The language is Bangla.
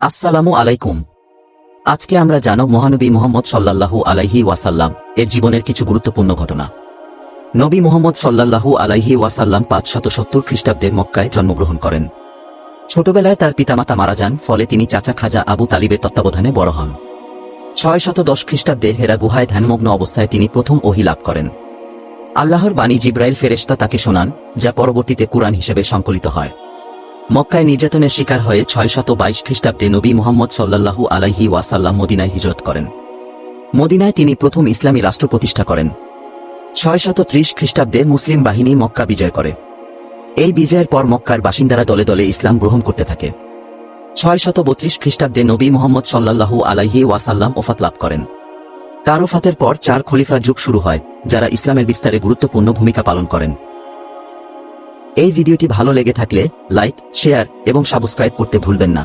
আসসালামু আলাইকুম। আজকে আমরা জানো মহানবী মোহাম্মদ সাল্লাল্লাহু আলাইহি ওয়াসাল্লাম এর জীবনের কিছু গুরুত্বপূর্ণ ঘটনা। নবী মোহাম্মদ সাল্লাল্লাহু আলাইহি ওয়াসাল্লাম পাঁচশত সত্তর খ্রিস্টাব্দে মক্কায় জন্মগ্রহণ করেন। ছোটবেলায় তার পিতামাতা মারা যান, ফলে তিনি চাচা খাজা আবু তালিবের তত্ত্বাবধানে বড় হন। ছয় শত দশ খ্রিস্টাব্দে হেরা গুহায় ধ্যানমগ্ন অবস্থায় তিনি প্রথম ওহি লাভ করেন। আল্লাহর বাণী জিব্রাইল ফেরেশতা তাকে শোনান, যা পরবর্তীতে কুরআন হিসেবে সংকলিত হয়। মক্কায় নির্যাতনের শিকার হয়ে ছয় শত বাইশ খ্রিস্টাব্দে নবী মোহাম্মদ সাল্লাল্লাহু আলাইহি ওয়াসাল্লাম মদিনায় হিজরত করেন। মদিনায় তিনি প্রথম ইসলামী রাষ্ট্র প্রতিষ্ঠা করেন। ছয় শত ত্রিশ খ্রিস্টাব্দে মুসলিম বাহিনী মক্কা বিজয় করে। এই বিজয়ের পর মক্কার বাসিন্দারা দলে দলে ইসলাম গ্রহণ করতে থাকে। ছয় শত বত্রিশ খ্রিস্টাব্দে নবী মোহাম্মদ সাল্লাল্লাহু আলাইহি ওয়াসাল্লাম ওফাত লাভ করেন। তার ওফাতের পর চার খলিফার যুগ শুরু হয়, যারা ইসলামের বিস্তারে গুরুত্বপূর্ণ ভূমিকা পালন করেন। এই ভিডিওটি ভালো লেগে থাকলে লাইক শেয়ার এবং সাবস্ক্রাইব করতে ভুলবেন না।